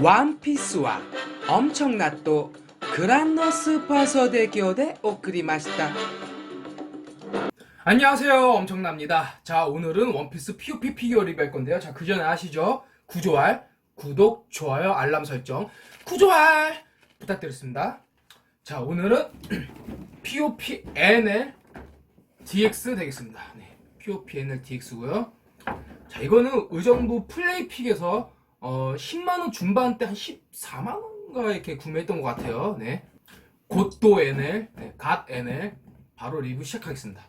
ワンピースは엄청난 또 그란노 슈퍼서 대교대 오크리마시타 안녕하세요 엄청납니다 자 오늘은 원피스 POP 피규어 리뷰할 건데요 자 그 전에 아시죠 구조할 구독 좋아요 알람 설정 구조할 부탁드렸습니다 자 오늘은 POP NL DX 되겠습니다 네, POP NL DX고요 자 이거는 의정부 플레이픽에서 어, 10만원 중반대 한 14만원가 이렇게 구매했던 것 같아요. 네. 곧도 NL 네, 갓 NL 바로 리뷰 시작하겠습니다.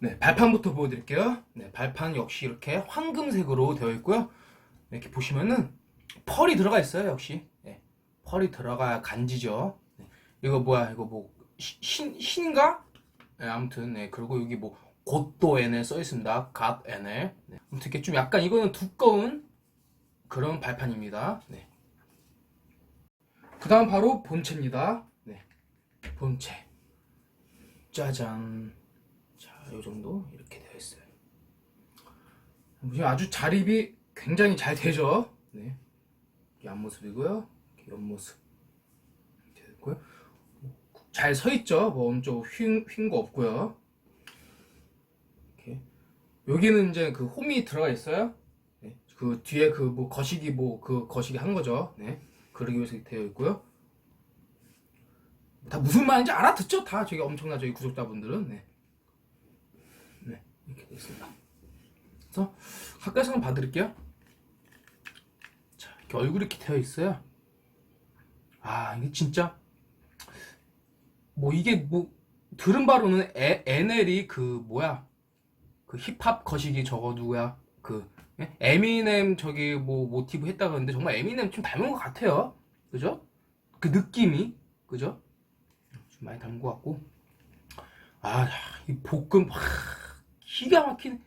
네 발판부터 보여드릴게요. 네 발판 역시 이렇게 황금색으로 되어 있고요. 이렇게 보시면은 펄이 들어가 있어요 역시. 네, 펄이 들어가야 간지죠. 네, 이거 뭐야? 이거 뭐 시- 신, 신인가? 네, 아무튼 네 그리고 여기 뭐 곧도 NL 써 있습니다. 갓 NL 네, 아무튼 이렇게 좀 약간 이거는 두꺼운 그런 발판입니다. 네. 그 다음 바로 본체입니다. 네. 본체. 짜잔. 자, 요 정도 이렇게 되어 있어요. 아주 자립이 굉장히 잘 되죠. 네. 앞모습이고요. 옆모습. 이렇게 됐고요. 잘 서 있죠. 뭐 엄청 휜거 없고요. 이렇게. 여기는 이제 그 홈이 들어가 있어요. 네. 그 뒤에 그 뭐 거시기 뭐 그 거시기 한 거죠. 네. 그러기 위해서 되어 있고요. 다 무슨 말인지 알아듣죠? 다 저기 엄청나 저희 구독자분들은 네. 네. 이렇게 되어 있습니다. 그래서 가까이서 한번 봐드릴게요. 자, 이렇게 얼굴이 이렇게 되어 있어요. 아, 이게 진짜 뭐 이게 뭐 들은 바로는 에, NL이 그 뭐야 그 힙합 거시기 저거 누구야 그 예? 에미넴 저기 뭐 모티브 했다 그러는데 정말 에미넴 좀 닮은 것 같아요. 그죠? 그 느낌이 그죠? 좀 많이 닮은 것 같고 아이 볶음 와, 기가 막힌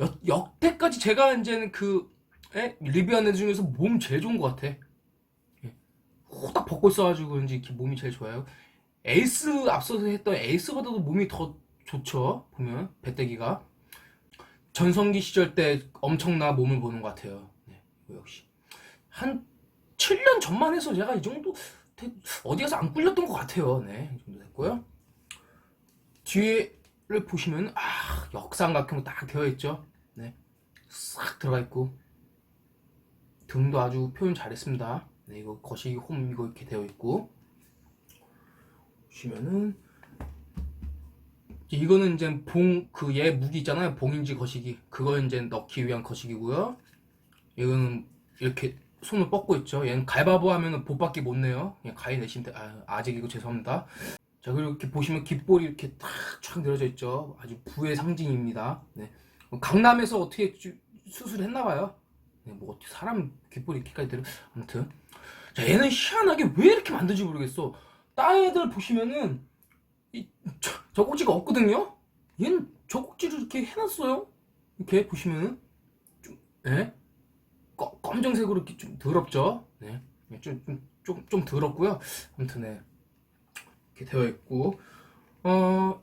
역, 역대까지 제가 이제는 그 예? 리뷰하는 애 중에서 몸 제일 좋은 것 같아. 예. 호딱 벗고 있어가지고 그런지 이렇게 몸이 제일 좋아요. 에이스 앞서서 했던 에이스보다도 몸이 더 좋죠. 보면 배때기가. 전성기 시절 때 엄청나 몸을 보는 것 같아요. 네, 역시 한 7년 전만 해서 제가 이 정도 되- 어디 가서 안 꿀렸던 것 같아요. 네, 이 정도 됐고요. 뒤에를 보시면 아 역삼각형 딱 되어 있죠. 네, 싹 들어가 있고 등도 아주 표현 잘했습니다. 네, 이거 거시기 홈 이거 이렇게 되어 있고 보시면은 이거는 이제 봉 그 얘 무기 있잖아요. 봉인지 거시기. 그거 이제 넣기 위한 거시기고요. 이거는 이렇게 손을 뻗고 있죠. 얘는 갈바보 하면은 보밖에 못 내요. 그냥 가위 내시면 돼 아, 아직 이거 죄송합니다. 자 그리고 이렇게 보시면 깃볼이 이렇게 탁쫙 늘어져 있죠. 아주 부의 상징입니다. 네. 강남에서 어떻게 주- 수술했나 봐요. 네, 뭐 어떻게 사람 깃볼이 이렇게까지 들어 아무튼. 자 얘는 희한하게 왜 이렇게 만든지 모르겠어. 다른 애들 보시면은 이 저, 젖꼭지가 없거든요. 얘는 젖꼭지를 이렇게 해놨어요. 이렇게 보시면은 좀, 예? 검- 검정색으로 이렇게 좀 더럽죠. 네, 좀, 좀, 좀, 좀 더럽고요. 아무튼 네. 이렇게 되어 있고, 어,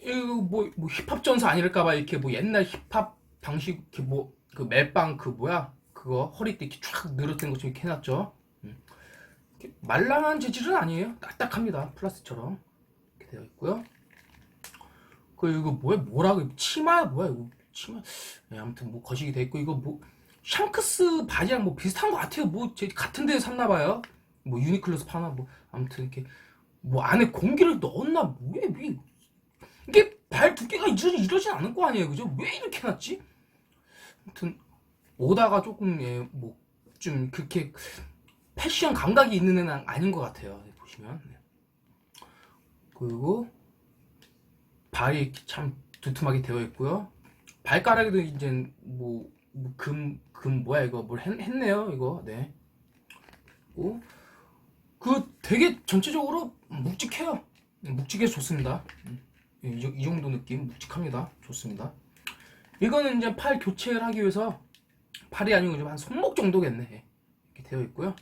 이거 뭐, 뭐 힙합 전사 아닐까봐 이렇게 뭐 옛날 힙합 방식 이렇게 뭐 그 멜빵 그 뭐야 그거 허리띠 이렇게 쫙 늘어뜨린 것처럼 이렇게 해놨죠. 음. 말랑한 재질은 아니에요. 딱딱합니다. 플라스틱처럼. 되어 있고요. 그 이거 뭐야 뭐라고 치마 뭐야 이거 치마 네, 아무튼 뭐 거시기 돼 있고 이거 뭐 샹크스 바지랑 뭐 비슷한 것 같아요. 뭐제 같은 데서 샀나 봐요. 뭐 유니클로에서 파나 뭐 아무튼 이렇게 뭐 안에 공기를 넣었나 뭐야 왜 이게 발 두께가 이러지 이러진 않을 거 아니에요, 그죠? 왜 이렇게 해놨지? 아무튼 오다가 조금 예, 뭐좀 그렇게 패션 감각이 있는 애는 아닌 것 같아요. 네, 보시면. 네. 그리고 발이 참 두툼하게 되어 있고요. 발가락에도 이제 뭐, 뭐 금, 금 뭐야 이거 뭘 했, 했네요 이거 네. 그 되게 전체적으로 묵직해요. 묵직해서 좋습니다. 음, 이, 정- 이 정도 느낌 묵직합니다. 좋습니다. 이거는 이제 팔 교체를 하기 위해서 팔이 아니고 좀 한 손목 정도겠네. 예. 이렇게 되어 있고요.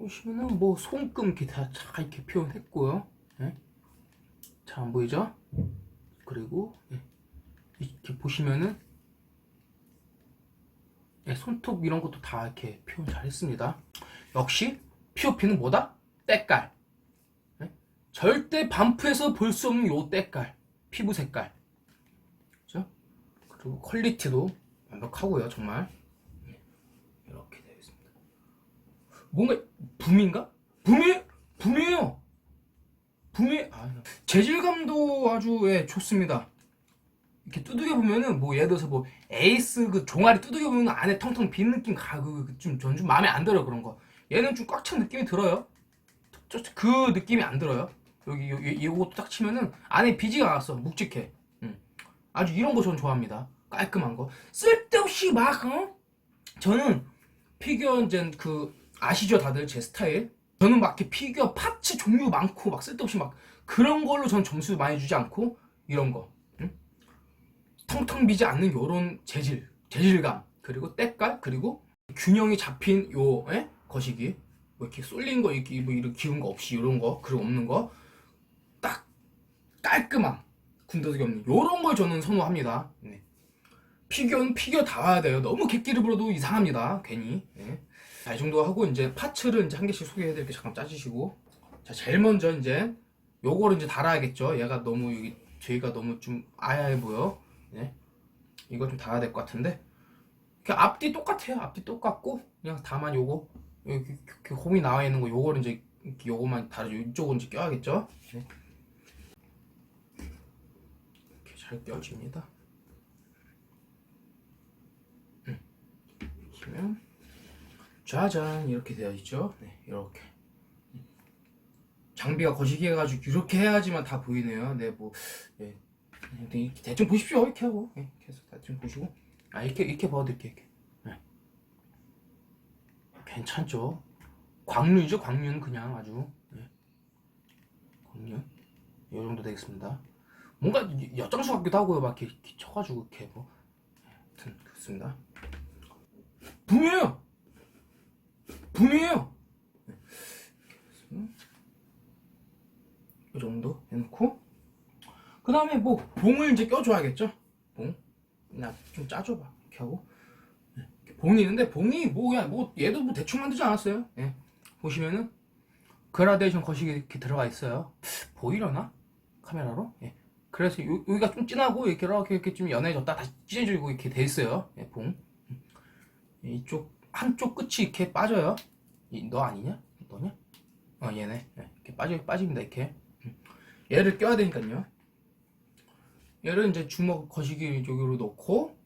보시면은 뭐 손금 다잘 이렇게 표현했고요. 예? 잘안 보이죠? 그리고 예. 이렇게 보시면은 예, 손톱 이런 것도 다 이렇게 표현 잘했습니다. 역시 POP는 뭐다? 때깔. 예? 절대 반프에서 볼 수 없는 요 때깔, 피부 색깔. 그죠? 그리고 퀄리티도 완벽하고요, 정말. 예, 이렇게 되어 있습니다. 뭔가 붐인가? 붐이 붐이에요. 붐이 아, 재질감도 아주 예, 좋습니다. 이렇게 두들겨 보면은 뭐 예를 들어서 뭐 에이스 그 종아리 두들겨 보면 안에 텅텅 빈 느낌 가그좀전 좀 마음에 안 들어 그런 거. 얘는 좀 꽉 찬 느낌이 들어요. 그 느낌이 안 들어요. 여기 요것도 딱 치면은 안에 비지가 나왔어 묵직해. 음. 아주 이런 거 저는 좋아합니다. 깔끔한 거. 쓸데없이 막 어? 저는 피규어 이제 그 아시죠 다들 제 스타일. 저는 막 이렇게 피규어 파츠 종류 많고 막 쓸데없이 막 그런 걸로 전 점수 많이 주지 않고 이런 거. 응? 텅텅 비지 않는 요런 재질, 재질감, 그리고 때깔, 그리고 균형이 잡힌 요 에? 거시기. 뭐 이렇게 쏠린 거, 이렇게 뭐 이렇게 기운 거 없이 이런 거, 그리고 없는 거. 딱 깔끔함, 군더더기 없는 요런 걸 저는 선호합니다. 네. 피규어는 피규어 다 와야 돼요. 너무 객기를 불어도 이상합니다. 괜히. 예. 자, 이 정도 하고 이제 파츠를 이제 한 개씩 소개해드릴게요. 잠깐 짜주시고. 자, 제일 먼저 이제 요거를 이제 달아야겠죠. 얘가 너무 여기 뒤가 너무 좀 아야해 보여. 네. 이거 좀 달아야 될 것 같은데. 그 앞뒤 똑같아요. 앞뒤 똑같고 그냥 다만 요거 여기 홈이 나와 있는 거 요거를 이제 요거만 다르죠. 이쪽은 이제 껴야겠죠. 네. 이렇게 잘 껴집니다. 보시면 짜잔 이렇게 되어 있죠. 네, 이렇게 장비가 거시기 해가지고 이렇게 해야지만 다 보이네요. 네, 뭐 예, 이렇게 대충 보십시오. 이렇게 하고 예, 해서 대충 보시고 아 이렇게 이렇게 봐드릴게요. 네. 괜찮죠? 광류죠. 광류는 그냥 아주 네. 광류 이 정도 되겠습니다. 뭔가 엿장수 같기도 하고요. 막 이렇게, 이렇게 쳐가지고 이렇게 뭐 네, 아무튼 그렇습니다. 붐이에요. 붐이에요. 네. 이 정도 해놓고 그 다음에 뭐 봉을 이제 껴줘야겠죠. 봉. 나 좀 짜줘봐. 이렇게 하고 네. 봉이 있는데 봉이 뭐야 뭐 얘도 뭐 대충 만들지 않았어요. 예. 보시면은 그라데이션 거시기 이렇게 들어가 있어요. 보이려나? 카메라로? 예. 그래서 요, 여기가 좀 진하고 이렇게 이렇게, 이렇게 좀 연해졌다 다시 진해지고 이렇게 돼 있어요. 예, 봉. 이쪽 한쪽 끝이 이렇게 빠져요. 이, 너 아니냐? 너냐? 어 얘네 예, 이렇게 빠져 빠집니다 이렇게. 음. 얘를 껴야 되니까요. 얘를 이제 주먹 거시기 쪽으로 넣고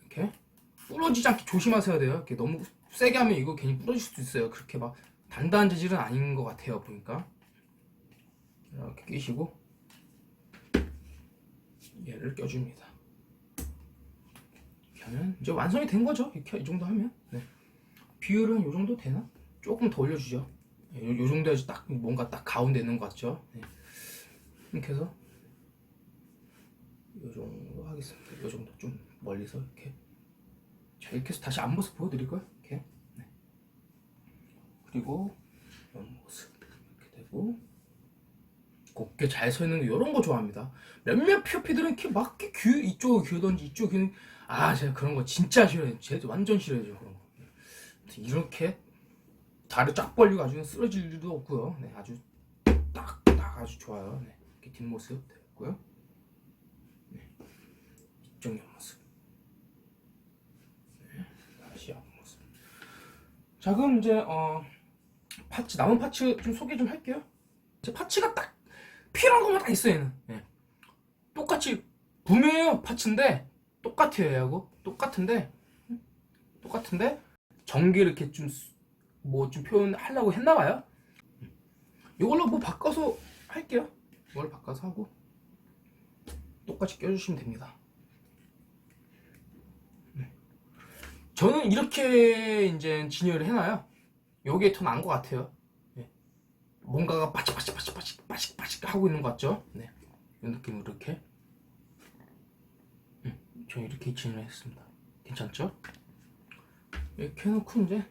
이렇게 부러지지 않게 조심하셔야 돼요. 이렇게 너무 세게 하면 이거 괜히 부러질 수도 있어요. 그렇게 막 단단한 재질은 아닌 것 같아요 보니까. 이렇게 끼시고 얘를 껴줍니다. 이렇게 이제 완성이 된 거죠. 이렇게 이 정도 하면. 네. 비율은 이 정도 되나? 조금 더 올려주죠. 네, 요, 요 정도 해야지 딱 뭔가 딱 가운데 있는 것 같죠. 네. 이렇게 해서 이 정도 하겠습니다. 이 정도 좀 멀리서 이렇게. 자 이렇게 해서 다시 앞모습 보여드릴까요? 이렇게. 네. 그리고 옆모습 이렇게 되고 곱게 잘 서 있는 거 이런 거 좋아합니다. 몇몇 피오피들은 이렇게 막 이렇게 귀 이쪽을 기우던지 이쪽 귀는 아 제가 그런 거 진짜 싫어해요. 제가 완전 싫어해요 그런 거. 이렇게 다리 쫙 벌리고 아주 쓰러질 일도 없고요. 네, 아주 딱딱 아주 좋아요. 네, 이렇게 뒷모습 됐고요. 네, 이쪽 옆모습. 네, 다시 앞모습. 자 그럼 이제 어 파츠 남은 파츠 좀 소개 좀 할게요. 제 파츠가 딱 필요한 것만 다 있어요 얘는. 네. 똑같이 분명해요 파츠인데 똑같아요 얘하고 똑같은데 음? 똑같은데 전기를 이렇게 좀 뭐 좀 표현하려고 했나 봐요. 이걸로 뭐 바꿔서 할게요. 이걸 바꿔서 하고 똑같이 껴주시면 됩니다. 네. 저는 이렇게 이제 진열을 해놔요. 요게 더 나은 것 같아요. 네. 뭔가가 빠직빠직빠직빠직 빠직빠직 하고 있는 것 같죠? 네. 이 느낌으로 이렇게. 음, 저 이렇게 진열을 했습니다. 괜찮죠? 이렇게 해놓고 이제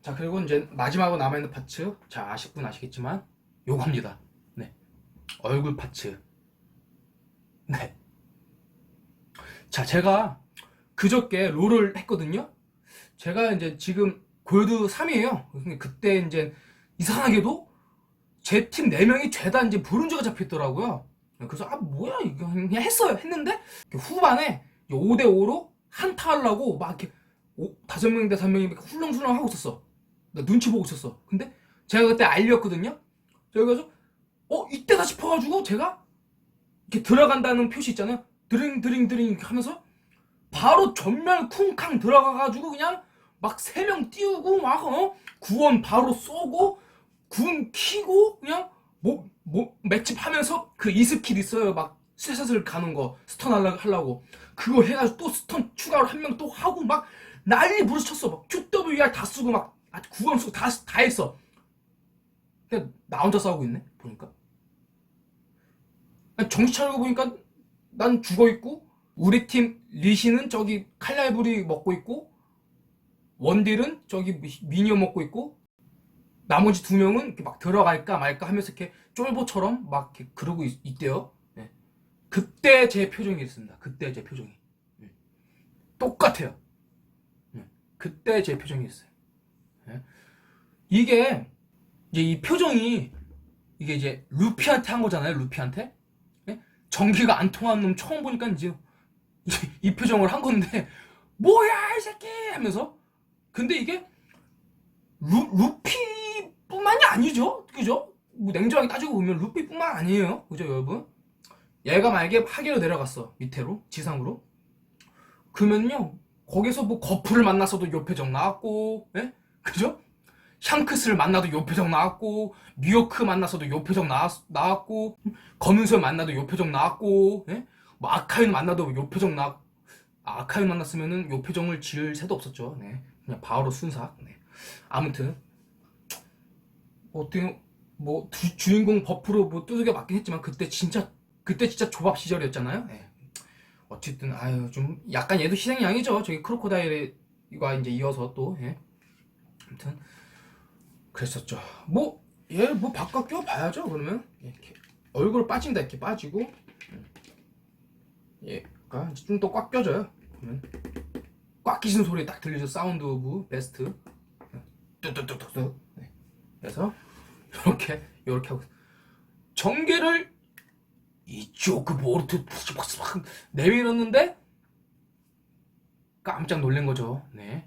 자 그리고 이제 마지막으로 남아있는 파츠 자 아실 분 아시겠지만 요겁니다 네 얼굴 파츠 네자 제가 그저께 롤을 했거든요 제가 이제 지금 골드 3이에요. 그때 이제 이상하게도 제 팀 4명이 죄다 이제 브론즈가 잡혔더라고요. 그래서 아 뭐야 이거 그냥 했어요. 했는데 후반에 5대 5로 한타 하려고 막 이렇게 오, 다섯 명대 다섯 명이 훌렁훌렁 하고 있었어. 나 눈치 보고 있었어. 근데 제가 그때 알렸거든요. 제가 그래서 어 이때다 싶어가지고 제가 이렇게 들어간다는 표시 있잖아요. 드링 드링 드링 하면서 바로 전멸 쿵쾅 들어가가지고 그냥 막 세 명 띄우고 막 어? 구원 바로 쏘고 군 키고 그냥 뭐, 뭐 맷집 하면서 그 이스킬 있어요 막 쇠샷을 가는 거 스턴 하려- 하려고 그거 해가지고 또 스턴 추가로 한 명 또 하고 막 난리 부르쳤어 막 QWR 다 쓰고 막 아, 구원 쓰고 다, 다 했어 근데 나 혼자 싸우고 있네 보니까 정신 차리고 보니까 난 죽어 있고 우리 팀 리시는 저기 칼날부리 먹고 있고 원딜은 저기 미- 미니언 먹고 있고 나머지 두 명은 이렇게 막 들어갈까 말까 하면서 이렇게 쫄보처럼 막 이렇게 그러고 있, 있대요. 예. 그때 제 표정이 있습니다. 그때 제 표정이 예. 똑같아요. 예. 그때 제 표정이 있어요. 예. 이게 이제 이 표정이 이게 이제 루피한테 한 거잖아요. 루피한테 예? 전기가 안 통하는 놈 처음 보니까 이제 이, 이 표정을 한 건데 뭐야 이 새끼 하면서 근데 이게 루, 루피뿐만이 아니죠 그죠 뭐 냉정하게 따지고 보면 루피뿐만 아니에요 그죠 여러분 얘가 만약에 하계로 내려갔어 밑으로 지상으로 그러면요 거기서 뭐 거프를 만났어도 요 표정 나왔고 예? 그죠 샹크스를 만나도 요 표정 나왔고 미어크 만나서도 요 표정 나왔, 나왔고 검은sol 만나도 요 표정 나왔고 예? 뭐 아카인 만나도 요 표정 나 아, 아카인 만났으면은 요 표정을 지을 새도 없었죠. 네. 그냥 바로 순삭. 네. 아무튼 뭐 어떻게 뭐 주, 주인공 버프로 뭐 두들겨 맞긴 했지만 그때 진짜 그때 진짜 조밥 시절이었잖아요. 네. 어쨌든 아유 좀 약간 얘도 희생양이죠. 저기 크로코다일과 이제 이어서 또 예. 아무튼 그랬었죠. 뭐 얘 뭐 바꿔 껴 봐야죠. 그러면 이렇게 얼굴 빠진다 이렇게 빠지고 얘가 좀 더 꽉 껴져요. 그러면 꽉 끼신 소리 딱 들리죠. 사운드 오브 베스트. 뚝뚝뚝뚝뚝. 네. 그래서 이렇게 이렇게 하고 전개를 이쪽 그 보르트 내밀었는데 깜짝 놀란 거죠. 네.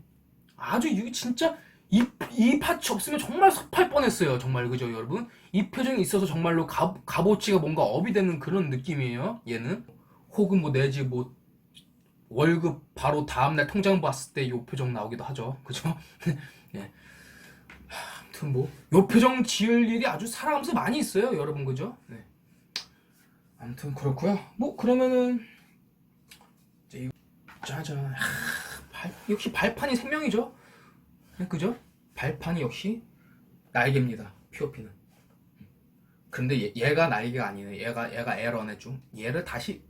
아주 이게 진짜 이, 이 파츠 없으면 정말 섭할 뻔했어요. 정말 그죠 여러분? 이 표정이 있어서 정말로 가, 값어치가 뭔가 업이 되는 그런 느낌이에요. 얘는 혹은 뭐 내지 뭐 월급 바로 다음날 통장 봤을 때요 표정 나오기도 하죠. 그죠? 예. 하, 아무튼 뭐요 표정 지을 일이 아주 살아가면서 많이 있어요. 여러분 그죠? 네. 아무튼 그렇고요. 뭐 그러면은 이제 짜잔. 하, 발, 역시 발판이 생명이죠. 네, 그죠? 발판이 역시 날개입니다. 피오피는. 근데 얘, 얘가 날개가 아니네. 얘가 얘가 에러네 중. 얘를 다시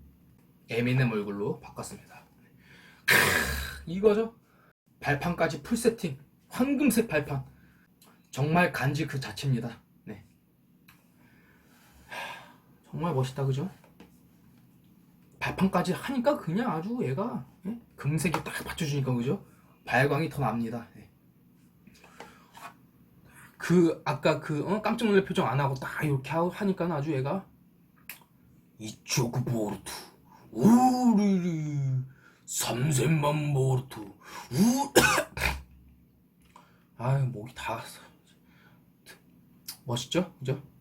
에미넴 얼굴로 바꿨습니다. 크, 이거죠. 발판까지 풀 세팅. 황금색 발판. 정말 간지 그 자체입니다. 네. 하, 정말 멋있다, 그죠? 발판까지 하니까 그냥 아주 얘가 예? 금색이 딱 받쳐주니까 그죠? 발광이 더 납니다. 예. 그 아까 그 어? 깜짝 놀랄 표정 안 하고 딱 이렇게 하니까 아주 얘가 이쪽 보르투 우리리 삼세만 보르투 우 아유 목이 다 멋있죠 그죠 네.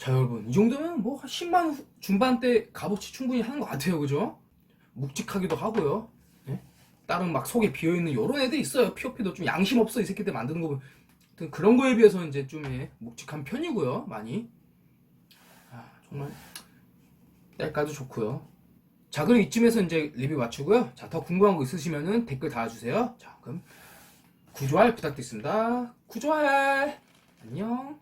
자 여러분 이 정도면 뭐한 10만 후- 중반대 값어치 충분히 하는 것 같아요. 그죠? 묵직하기도 하고요. 네? 다른 막 속에 비어있는 요런 애들 있어요. 피오피도 좀 양심 없어 이 새끼들 만드는 거 보면. 그런 거에 비해서 이제 좀 예, 묵직한 편이고요 많이. 아, 정말 때까도 좋고요. 자 그럼 이쯤에서 이제 리뷰 마치고요. 자더 궁금한 거 있으시면은 댓글 달아주세요. 자 그럼 구조할 부탁드리겠습니다. 구조할 안녕